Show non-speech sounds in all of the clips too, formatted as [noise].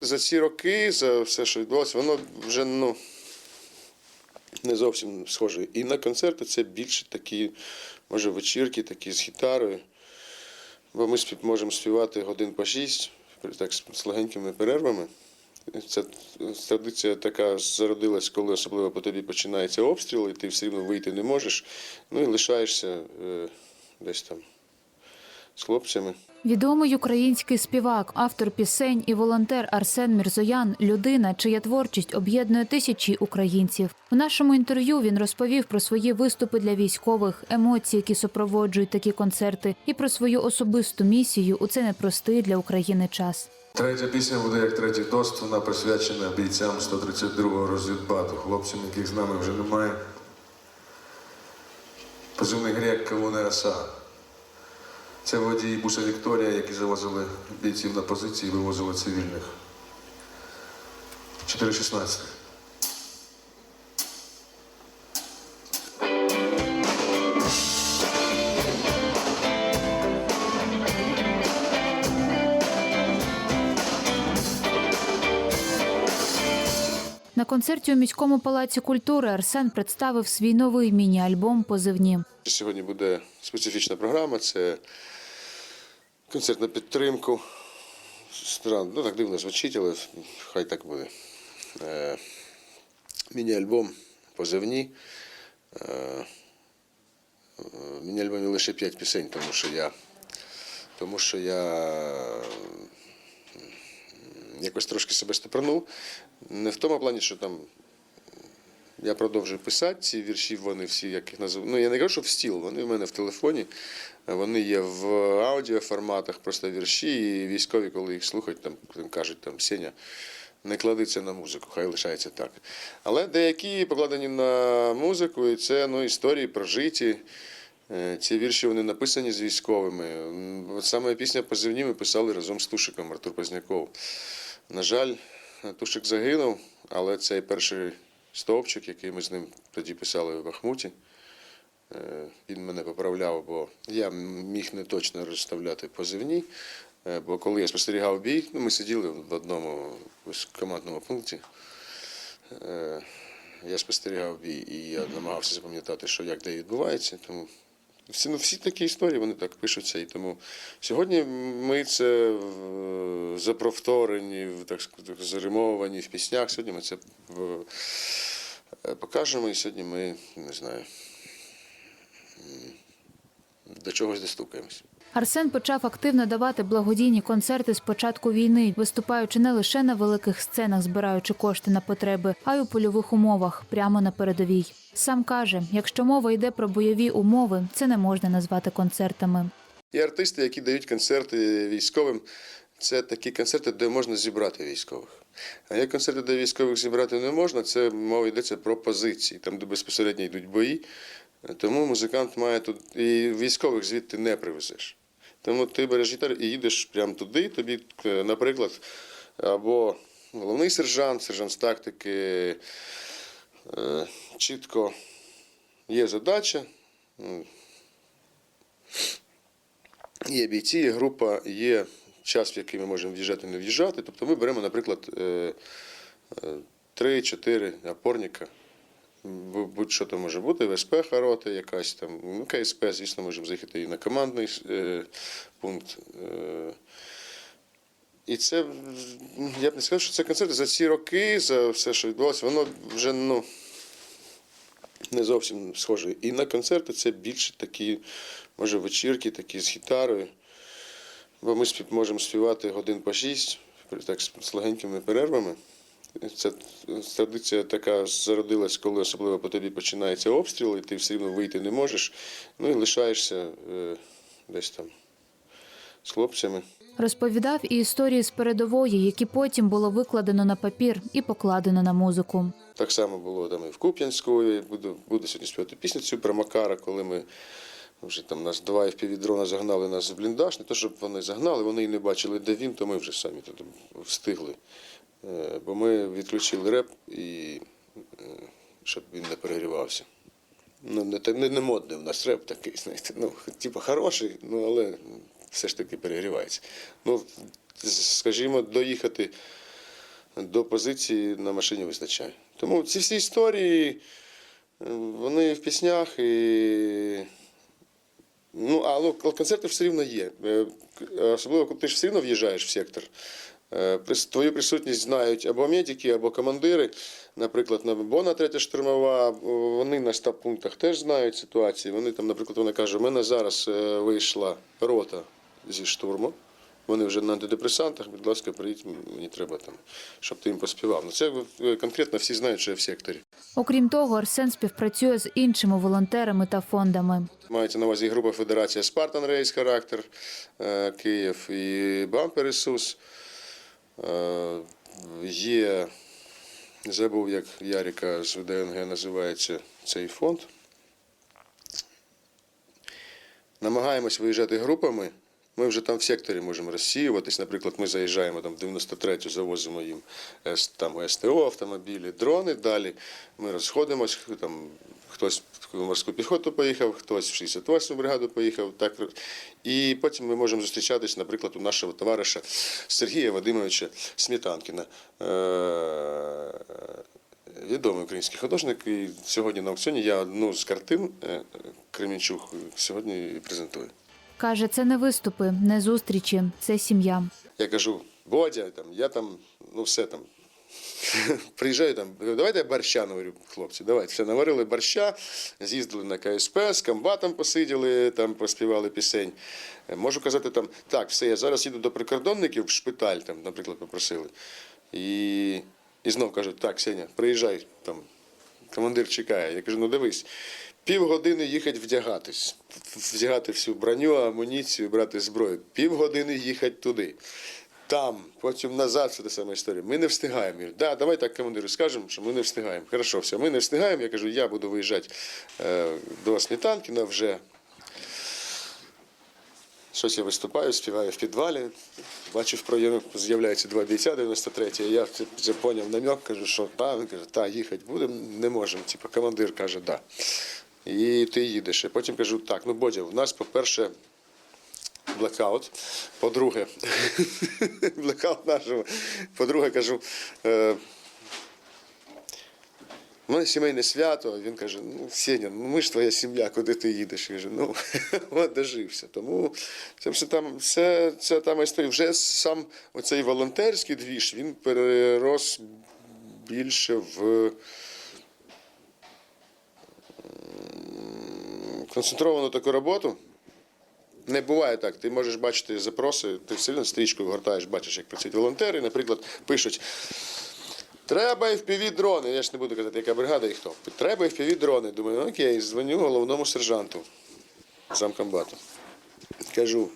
За ці роки, за все, що відбулося, воно вже ну, не зовсім схоже. І на концерти це більше такі, може, вечірки, такі з гітарою. Бо ми можемо співати годин по шість, так з легенькими перервами. Ця традиція така зародилась, коли особливо по тобі починається обстріл, і ти все рівно вийти не можеш. Ну і лишаєшся е, десь там з хлопцями. Відомий український співак, автор пісень і волонтер Арсен Мірзоян людина, чия творчість об'єднує тисячі українців. У нашому інтерв'ю він розповів про свої виступи для військових, емоції, які супроводжують такі концерти, і про свою особисту місію у цей непростий для України час. Третя пісня буде як третій тост. Вона присвячена бійцям 132-го розвідбату, хлопцям, яких з нами вже немає. Позивний грек Кавуне Оса. Це водії буса Вікторія, які завозили бійців на позиції, вивозили цивільних. 4.16. На концерті у міському палаці культури Арсен представив свій новий міні-альбом Позивні. Сьогодні буде специфічна програма, це концерт на підтримку. Странно, ну так дивно звучить, але хай так буде. Е, міні-альбом позивні. Е, е, міні-альбомі лише 5 пісень, тому що я, тому що я якось трошки себе стопранув. Не в тому плані, що там я продовжую писати ці вірші, вони всі, як їх називаю. Ну, я не кажу, що в стіл, вони в мене в телефоні, вони є в аудіоформатах, просто вірші, і військові, коли їх слухають, там кажуть, там Сеня, не клади це на музику, хай лишається так. Але деякі покладені на музику, і це ну, історії прожиті. Е, Ці вірші вони написані з військовими. Саме пісня позивні ми писали разом з Тушиком Артур Позняков. На жаль, Тушик загинув, але цей перший стовпчик, який ми з ним тоді писали в Бахмуті, е, він мене поправляв, бо я міг не точно розставляти позивні. Е, Бо коли я спостерігав бій, ну, ми сиділи в одному командному пункті. Е, Я спостерігав бій і я намагався запам'ятати, що як де відбувається. Тому всі, ну, всі такі історії вони так пишуться. І тому сьогодні ми це в- так сказати, заримовані в піснях. Сьогодні ми це е, покажемо, і сьогодні ми не знаю. До чогось достукаємось. Арсен почав активно давати благодійні концерти з початку війни, виступаючи не лише на великих сценах, збираючи кошти на потреби, а й у польових умовах, прямо на передовій. Сам каже, якщо мова йде про бойові умови, це не можна назвати концертами. Є артисти, які дають концерти військовим. Це такі концерти, де можна зібрати військових. А є концерти, де військових зібрати не можна, це мова йдеться про позиції, там, де безпосередньо йдуть бої. Тому музикант має тут і військових звідти не привезеш. Тому ти береш гітару і їдеш прямо туди. Тобі, е, наприклад, або головний сержант, сержант з тактики, е, чітко є задача. Є бійці, є група, є час, в який ми можемо в'їжджати, не в'їжджати. Тобто ми беремо, наприклад, е, е, 3-4 опорника. Бу- Будь-що то може бути, ВСП рота якась там, ну, КСП, звісно, можемо заїхати і на командний е, пункт. Е, і це, я б не сказав, що це концерти за ці роки, за все, що відбулося, воно вже ну, не зовсім схоже. І на концерти це більше такі, може, вечірки, такі з гітарою. Бо ми можемо співати годин по шість, так з легенькими перервами. Ця традиція така зародилась, коли особливо по тобі починається обстріл, і ти все рівно вийти не можеш. Ну і лишаєшся е, десь там з хлопцями. Розповідав і історії з передової, які потім було викладено на папір і покладено на музику. Так само було там і в Куп'янську. і Буду, буду сьогодні співати пісню цю про Макара, коли ми вже там нас два FPV-дрона загнали нас в бліндаж. Не то, щоб вони загнали, вони і не бачили, де він, то ми вже самі туди встигли. Е, Бо ми відключили реп, і е, щоб він не перегрівався. Ну, не, не, не модний у нас реп такий, знаєте. Ну, типу, хороший, ну, але все ж таки перегрівається. Ну, скажімо, доїхати до позиції на машині вистачає. Тому ці всі історії, е, вони в піснях і. Ну, а ну, концерти все рівно є. Особливо, коли ти ж все рівно в'їжджаєш в сектор. Е, Твою присутність знають або медики, або командири. Наприклад, на Бона третя штурмова, вони на штаб-пунктах теж знають ситуації. Вони там, наприклад, вона каже, у мене зараз е, вийшла рота зі штурму. Вони вже на антидепресантах, будь ласка, приїдь, мені треба там, щоб ти їм поспівав. Ну це конкретно всі знають, що я в секторі. Окрім того, Арсен співпрацює з іншими волонтерами та фондами. Мається на увазі група Федерація Спартан Рейс характер е, Київ і Бампер Ісус. Е, Є, забув, як Яріка з ВДНГ називається цей фонд. Намагаємось виїжджати групами. Ми вже там в секторі можемо розсіюватись. Наприклад, ми заїжджаємо там в 93-ю, завозимо їм С- там СТО, автомобілі, дрони. Далі ми розходимось. Там хтось в морську піхоту поїхав, хтось в 68-му бригаду поїхав. Так. І потім ми можемо зустрічатись, наприклад, у нашого товариша Сергія Вадимовича Смітанкіна. Е, Відомий український художник, і сьогодні на аукціоні я одну з картин е, Кремінчук сьогодні презентую. Каже, це не виступи, не зустрічі, це сім'я. Я кажу, Бодя, там, я там, ну все там. Приїжджаю там, давайте я борща наварю, хлопці, давайте. Все, наварили борща, з'їздили на КСП, з комбатом посиділи, там поспівали пісень. Е, Можу казати там, так, все, я зараз їду до прикордонників в шпиталь, там, наприклад, попросили. І, і знов кажуть, так, Сеня, приїжджай, там, командир чекає. Я кажу, ну дивись, півгодини їхати вдягатись, вдягати всю броню, амуніцію, брати зброю, півгодини їхати туди. Там, потім назад, це та сама історія. Ми не встигаємо. Да, давай так командиру скажемо, що ми не встигаємо. Хорошо, все, ми не встигаємо. Я кажу, я буду виїжджати е, до Сметанкіна вже. Щось я виступаю, співаю в підвалі. Бачу, в пройомі з'являються два бійця 93 Я вже поняв намек, кажу, що та, каже, та, їхати будемо, не можемо. Типу, командир каже, да. І ти їдеш. І потім кажу, так, ну Бодя, у нас, по-перше, блекаут. По-друге, [laughs] блекаут нашого. По-друге, кажу, е, у мене сімейне свято. Він каже: ну, Сеня, ну ми ж твоя сім'я, куди ти їдеш? Я кажу, ну [laughs] от дожився. Тому це все там, все, це там історія. Вже сам оцей волонтерський двіж, він перерос більше в концентровану таку роботу. Не буває так. Ти можеш бачити запроси, ти все одно стрічкою гортаєш, бачиш, як працюють волонтери. Наприклад, пишуть. Треба fpv дрони. Я ж не буду казати, яка бригада і хто. Треба fpv дрони. Думаю, ну, окей, дзвоню головному сержанту замкомбату. Кажу,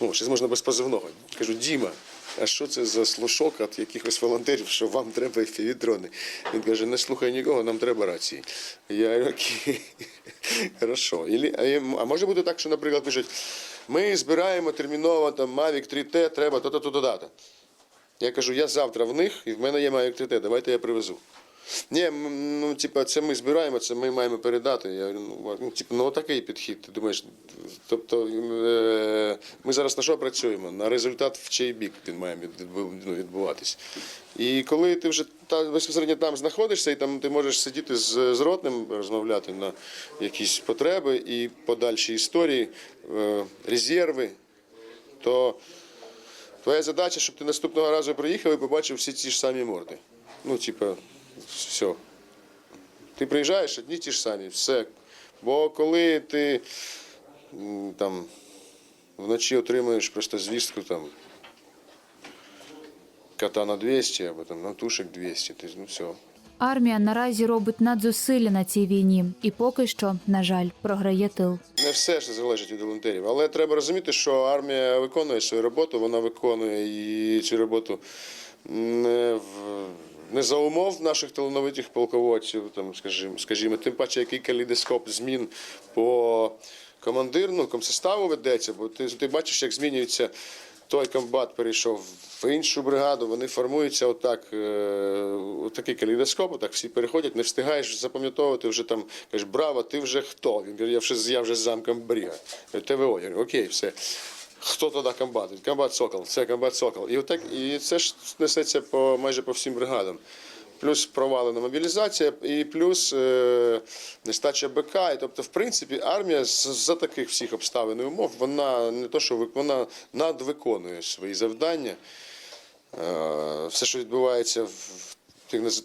ну, щось можна без позивного. Кажу, Діма, а що це за слушок від якихось волонтерів, що вам треба fpv дрони? Він каже, не слухай нікого, нам треба рації. Я окей, хорошо. А може бути так, що, наприклад, пишуть, ми збираємо терміново там Mavic 3T, треба то-то-то-то-то. Я кажу, я завтра в них, і в мене є Mavic 3T, давайте я привезу. Ні, ну, типа, це ми збираємо, це ми маємо передати. Я говорю, ну, типу, ну такий підхід. Ти думаєш, тобто е, ми зараз на що працюємо? На результат в чий бік він має ну, відбуватись. І коли ти вже безпосередньо там знаходишся, і там ти можеш сидіти з, з ротним, розмовляти на якісь потреби і подальші історії, е, резерви, то Твоя задача, щоб ти наступного разу приїхав і побачив всі ті ж самі морди. Ну, типа, все. Ти приїжджаєш, одні ті ж самі, все. Бо коли ти там вночі отримуєш просто звістку там кота на 200 або там на тушек 200, ти ну все. Армія наразі робить надзусилля на цій війні, і поки що, на жаль, програє тил. Не все ж залежить від волонтерів, але треба розуміти, що армія виконує свою роботу, вона виконує і цю роботу не, в, не за умов наших талановитих полководців, там, скажімо, скажімо, тим паче, який калейдоскоп змін по командирну, комсоставу ведеться, бо ти, ти бачиш, як змінюється. Той комбат перейшов в іншу бригаду, вони формуються отак, е, отакий калейдоскоп, отак всі переходять, не встигаєш запам'ятовувати вже там, кажеш, браво, ти вже хто? Він каже, я вже, я вже замком бріга. ТВО, я говорю, окей, все. Хто тоді комбат? Комбат Сокол, це комбат Сокол. І, отак, і це ж несеться по, майже по всім бригадам. Плюс провалена мобілізація, і плюс е, нестача БК. І, тобто, в принципі, армія за таких всіх обставин і умов, вона не то, що вона надвиконує свої завдання. Е, все, що відбувається в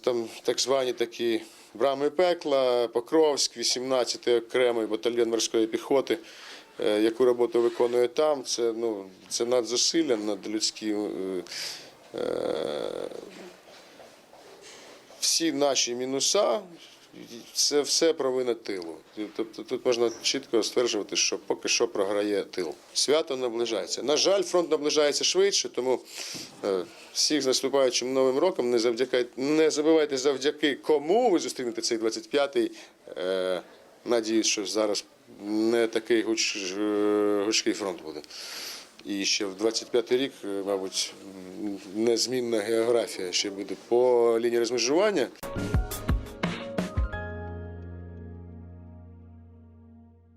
там, так звані такі брами пекла, Покровськ, 18-й окремий батальйон морської піхоти, яку роботу виконує там, це, ну, це надзусилля, надлюдські. е, е, всі наші мінуса це все провина тилу. Тобто тут можна чітко стверджувати, що поки що програє тил. Свято наближається. На жаль, фронт наближається швидше, тому е, всіх з наступаючим новим роком не завдяки не забувайте завдяки кому ви зустрінете цей 25-й. Е, надіюсь, що зараз не такий е, гучкий фронт буде. І ще в 25-й рік, е, мабуть, незмінна географія ще буде по лінії розмежування.